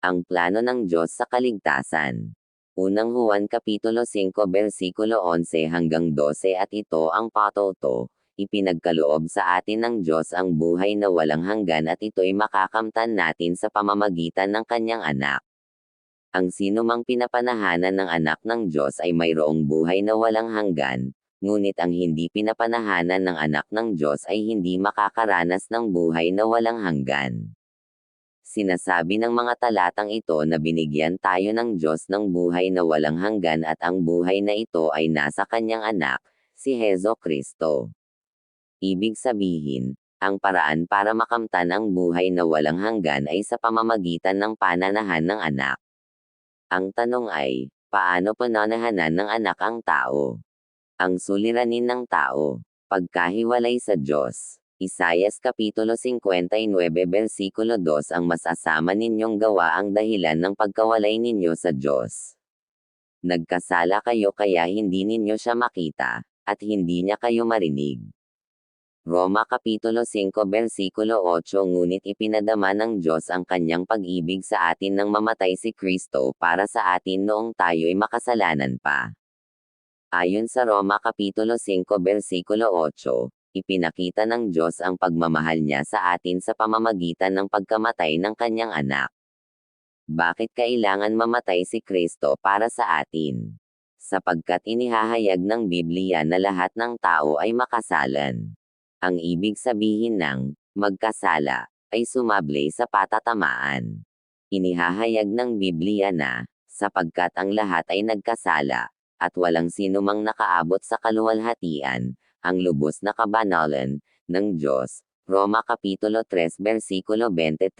Ang plano ng Diyos sa kaligtasan. Unang Juan Kapitulo 5 versikulo 11 hanggang 12 at ito ang patoto, ipinagkaloob sa atin ng Diyos ang buhay na walang hanggan at ito'y makakamtan natin sa pamamagitan ng kanyang anak. Ang sino mang pinapanahanan ng anak ng Diyos ay mayroong buhay na walang hanggan, ngunit ang hindi pinapanahanan ng anak ng Diyos ay hindi makakaranas ng buhay na walang hanggan. Sinasabi ng mga talatang ito na binigyan tayo ng Diyos ng buhay na walang hanggan at ang buhay na ito ay nasa kanyang anak, si Hezo Kristo. Ibig sabihin, ang paraan para makamtan ang buhay na walang hanggan ay sa pamamagitan ng pananahan ng anak. Ang tanong ay, paano pananahanan ng anak ang tao? Ang suliranin ng tao, pagkahiwalay sa Diyos. Isayas Kapitulo 59 versikulo 2 Ang masasama ninyong gawa ang dahilan ng pagkawalay ninyo sa Diyos. Nagkasala kayo kaya hindi ninyo siya makita, at hindi niya kayo marinig. Roma Kapitulo 5 versikulo 8 Ngunit ipinadama ng Diyos ang kanyang pag-ibig sa atin nang mamatay si Kristo para sa atin noong tayo'y makasalanan pa. Ayon sa Roma Kapitulo 5 versikulo 8, ipinakita ng Diyos ang pagmamahal niya sa atin sa pamamagitan ng pagkamatay ng kanyang anak. Bakit kailangan mamatay si Kristo para sa atin? Sapagkat inihahayag ng Biblia na lahat ng tao ay makasalan. Ang ibig sabihin ng magkasala ay sumable sa patatamaan. Inihahayag ng Biblia na, sapagkat ang lahat ay nagkasala, at walang sino mang nakaabot sa kaluwalhatian, ang lubos na kabanalan, ng Diyos. Roma Kapitulo 3 versikulo 23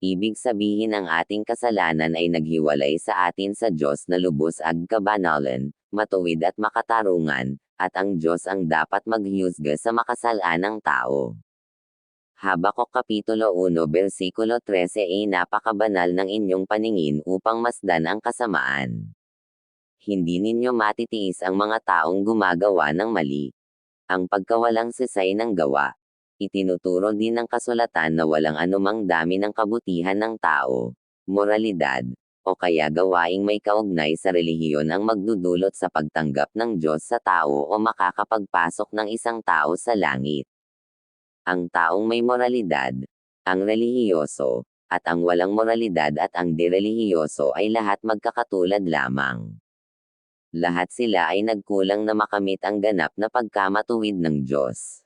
Ibig sabihin ang ating kasalanan ay naghiwalay sa atin sa Diyos na lubos ag kabanalan, matuwid at makatarungan, at ang Diyos ang dapat maghiyusga sa makasalaan ng tao. Habakuk Kapitulo 1 versikulo 13 ay napakabanal ng inyong paningin upang masdan ang kasamaan. Hindi ninyo matitiis ang mga taong gumagawa ng mali. Ang pagkawalang sisay ng gawa, Itinuturo din ng kasulatan na walang anumang dami ng kabutihan ng tao, moralidad, o kaya gawaing may kaugnay sa relihiyon ang magdudulot sa pagtanggap ng Diyos sa tao o makakapagpasok ng isang tao sa langit. Ang taong may moralidad, ang relihiyoso, at ang walang moralidad at ang direlihiyoso ay lahat magkakatulad lamang. Lahat sila ay nagkulang na makamit ang ganap na pagkamatuwid ng Diyos.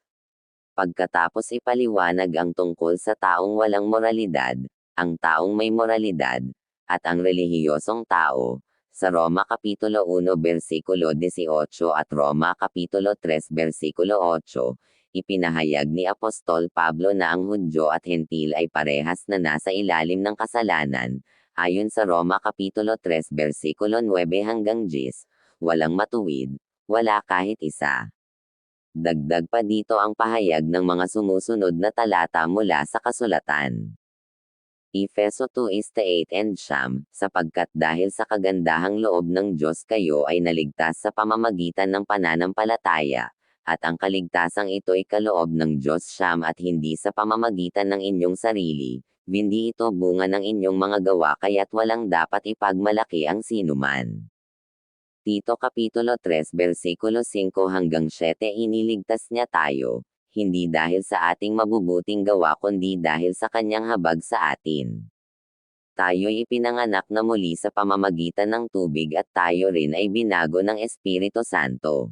Pagkatapos ipaliwanag ang tungkol sa taong walang moralidad, ang taong may moralidad, at ang relihiyosong tao, sa Roma Kapitulo 1 versikulo 18 at Roma Kapitulo 3 versikulo 8, ipinahayag ni Apostol Pablo na ang Hudyo at Hentil ay parehas na nasa ilalim ng kasalanan, ayon sa Roma Kapitulo 3 versikulo 9 hanggang 10, walang matuwid, wala kahit isa. Dagdag pa dito ang pahayag ng mga sumusunod na talata mula sa kasulatan. Efeso 2:8 and Siyam, sapagkat dahil sa kagandahang loob ng Diyos kayo ay naligtas sa pamamagitan ng pananampalataya, at ang kaligtasang ito'y kaloob ng Diyos Siyam at hindi sa pamamagitan ng inyong sarili, hindi ito bunga ng inyong mga gawa kaya't walang dapat ipagmalaki ang sinuman. Tito Kapitulo 3 versikulo 5 hanggang 7 iniligtas niya tayo, hindi dahil sa ating mabubuting gawa kundi dahil sa kanyang habag sa atin. Tayo'y ipinanganak na muli sa pamamagitan ng tubig at tayo rin ay binago ng Espiritu Santo.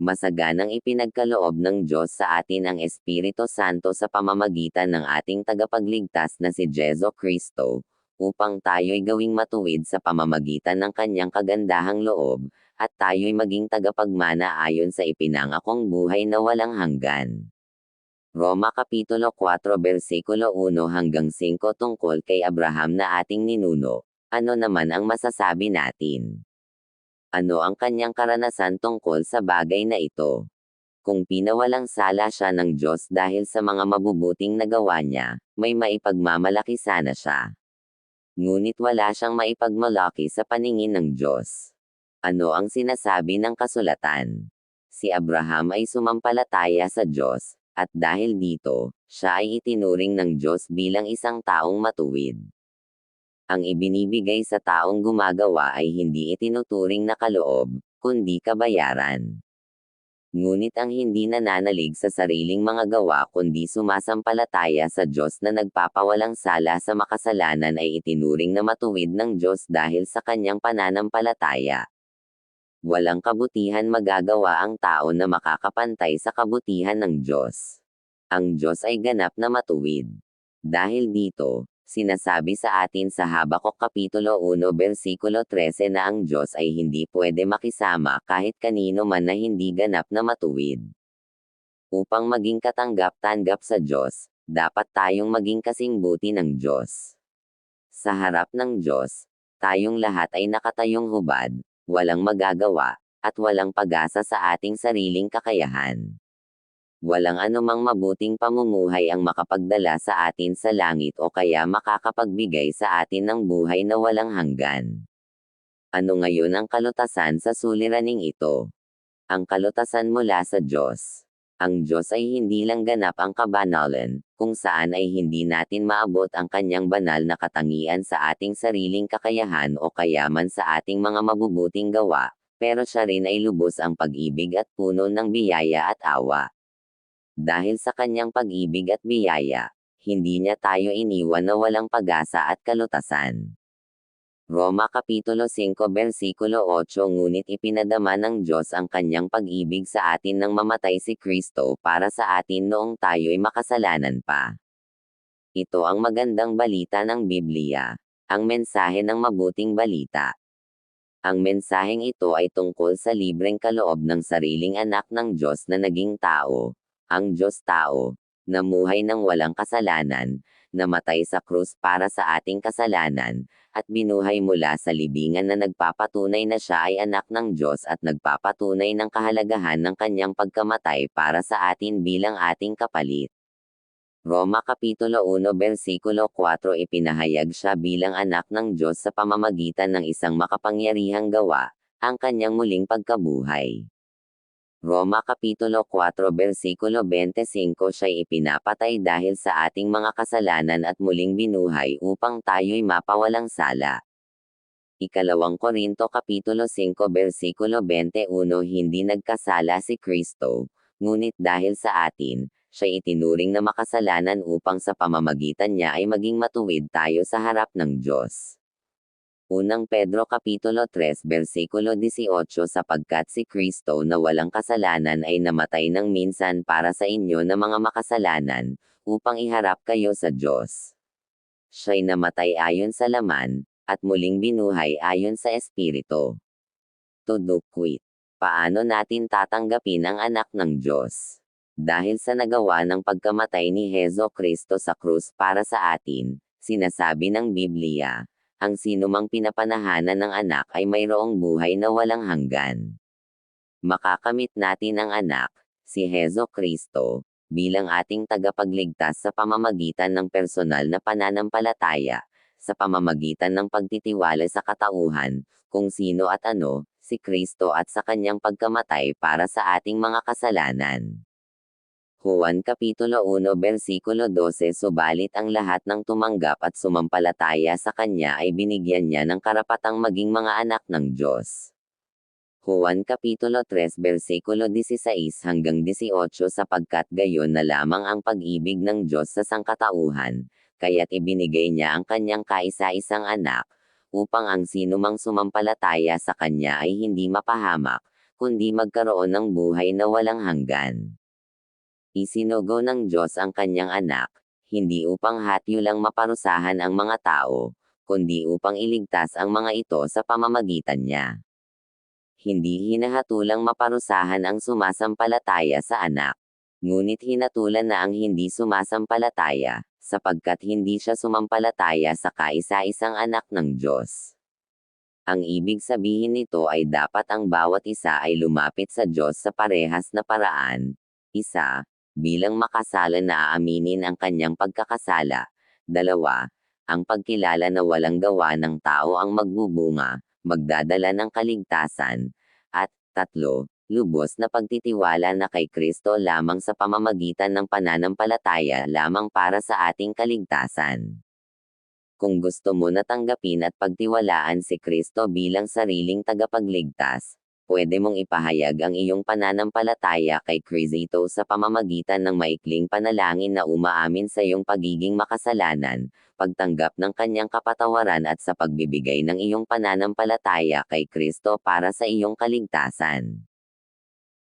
Masaganang ipinagkaloob ng Diyos sa atin ang Espiritu Santo sa pamamagitan ng ating tagapagligtas na si Jezo Kristo, upang tayo'y gawing matuwid sa pamamagitan ng kanyang kagandahang loob, at tayo'y maging tagapagmana ayon sa ipinangakong buhay na walang hanggan. Roma Kapitulo 4 versikulo 1 hanggang 5 tungkol kay Abraham na ating ninuno, ano naman ang masasabi natin? Ano ang kanyang karanasan tungkol sa bagay na ito? Kung pinawalang sala siya ng Diyos dahil sa mga mabubuting nagawa niya, may maipagmamalaki sana siya. Ngunit wala siyang maipagmalaki sa paningin ng Diyos. Ano ang sinasabi ng kasulatan? Si Abraham ay sumampalataya sa Diyos, at dahil dito, siya ay itinuring ng Diyos bilang isang taong matuwid. Ang ibinibigay sa taong gumagawa ay hindi itinuturing na kaloob, kundi kabayaran. Ngunit ang hindi nananalig sa sariling mga gawa kundi sumasampalataya sa Diyos na nagpapawalang sala sa makasalanan ay itinuring na matuwid ng Diyos dahil sa kanyang pananampalataya. Walang kabutihan magagawa ang tao na makakapantay sa kabutihan ng Diyos. Ang Diyos ay ganap na matuwid. Dahil dito, sinasabi sa atin sa Habakuk Kapitulo 1 versikulo 13 na ang Diyos ay hindi pwede makisama kahit kanino man na hindi ganap na matuwid. Upang maging katanggap-tanggap sa Diyos, dapat tayong maging kasing buti ng Diyos. Sa harap ng Diyos, tayong lahat ay nakatayong hubad, walang magagawa, at walang pag-asa sa ating sariling kakayahan. Walang anumang mabuting pamumuhay ang makapagdala sa atin sa langit o kaya makakapagbigay sa atin ng buhay na walang hanggan. Ano ngayon ang kalutasan sa suliraning ito? Ang kalutasan mula sa Diyos. Ang Diyos ay hindi lang ganap ang kabanalan, kung saan ay hindi natin maabot ang kanyang banal na katangian sa ating sariling kakayahan o kayaman sa ating mga mabubuting gawa, pero siya rin ay lubos ang pag-ibig at puno ng biyaya at awa. Dahil sa kanyang pag-ibig at biyaya, hindi niya tayo iniwan na walang pag-asa at kalutasan. Roma Kapitulo 5 Versikulo 8 Ngunit ipinadama ng Diyos ang kanyang pag-ibig sa atin nang mamatay si Kristo para sa atin noong tayo'y makasalanan pa. Ito ang magandang balita ng Biblia, ang mensahe ng mabuting balita. Ang mensaheng ito ay tungkol sa libreng kaloob ng sariling anak ng Diyos na naging tao, ang Diyos tao, namuhay ng walang kasalanan, namatay sa krus para sa ating kasalanan, at binuhay mula sa libingan na nagpapatunay na siya ay anak ng Diyos at nagpapatunay ng kahalagahan ng kanyang pagkamatay para sa atin bilang ating kapalit. Roma Kapitulo 1 Versikulo 4 Ipinahayag siya bilang anak ng Diyos sa pamamagitan ng isang makapangyarihang gawa, ang kanyang muling pagkabuhay. Roma Kapitulo 4 Versikulo 25 Siya'y ipinapatay dahil sa ating mga kasalanan at muling binuhay upang tayo'y mapawalang sala. Ikalawang Korinto Kapitulo 5 Versikulo 21 Hindi nagkasala si Kristo, ngunit dahil sa atin, siya itinuring na makasalanan upang sa pamamagitan niya ay maging matuwid tayo sa harap ng Diyos. Unang Pedro Kapitulo 3 Versikulo 18 Sapagkat si Kristo na walang kasalanan ay namatay ng minsan para sa inyo na mga makasalanan, upang iharap kayo sa Diyos. Siya'y namatay ayon sa laman, at muling binuhay ayon sa Espiritu. Tudukwit. Paano natin tatanggapin ang anak ng Diyos? Dahil sa nagawa ng pagkamatay ni Hezo Kristo sa krus para sa atin, sinasabi ng Biblia, ang sinumang pinapanahanan ng anak ay mayroong buhay na walang hanggan. Makakamit natin ang anak, si Hezo Kristo, bilang ating tagapagligtas sa pamamagitan ng personal na pananampalataya, sa pamamagitan ng pagtitiwala sa katauhan, kung sino at ano, si Kristo at sa kanyang pagkamatay para sa ating mga kasalanan. Juan Kapitulo 1 Versikulo 12 Subalit ang lahat ng tumanggap at sumampalataya sa Kanya ay binigyan niya ng karapatang maging mga anak ng Diyos. Juan Kapitulo 3 Versikulo 16 hanggang 18 Sapagkat gayon na lamang ang pag-ibig ng Diyos sa sangkatauhan, kaya't ibinigay niya ang Kanyang kaisa-isang anak, upang ang sinumang sumampalataya sa Kanya ay hindi mapahamak, kundi magkaroon ng buhay na walang hanggan. Isinugo ng Diyos ang kanyang anak, hindi upang hatyo lang maparusahan ang mga tao, kundi upang iligtas ang mga ito sa pamamagitan niya. Hindi hinahatulang maparusahan ang sumasampalataya sa anak. Ngunit hinatulan na ang hindi sumasampalataya, sapagkat hindi siya sumampalataya sa kaisa-isang anak ng Diyos. Ang ibig sabihin nito ay dapat ang bawat isa ay lumapit sa Diyos sa parehas na paraan. Isa, bilang makasala na aaminin ang kanyang pagkakasala. Dalawa, ang pagkilala na walang gawa ng tao ang magbubunga, magdadala ng kaligtasan. At, tatlo, lubos na pagtitiwala na kay Kristo lamang sa pamamagitan ng pananampalataya lamang para sa ating kaligtasan. Kung gusto mo na tanggapin at pagtiwalaan si Kristo bilang sariling tagapagligtas, pwede mong ipahayag ang iyong pananampalataya kay Kristo sa pamamagitan ng maikling panalangin na umaamin sa iyong pagiging makasalanan, pagtanggap ng kanyang kapatawaran at sa pagbibigay ng iyong pananampalataya kay Kristo para sa iyong kaligtasan.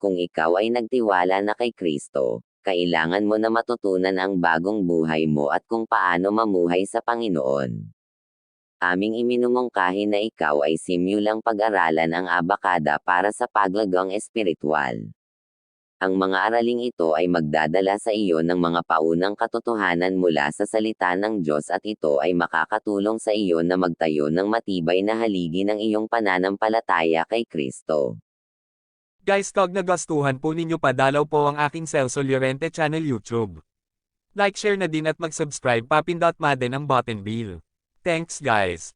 Kung ikaw ay nagtiwala na kay Kristo, kailangan mo na matutunan ang bagong buhay mo at kung paano mamuhay sa Panginoon. Aming iminumungkahi na ikaw ay simulang pag-aralan ang abakada para sa paglagang espiritual. Ang mga araling ito ay magdadala sa iyo ng mga paunang katotohanan mula sa salita ng Diyos at ito ay makakatulong sa iyo na magtayo ng matibay na haligi ng iyong pananampalataya kay Kristo. Guys tog nagustuhan po ninyo padalaw po ang aking Celso Llorente channel YouTube. Like share na din at mag-subscribe papindot ma din ang button bill. Thanks guys.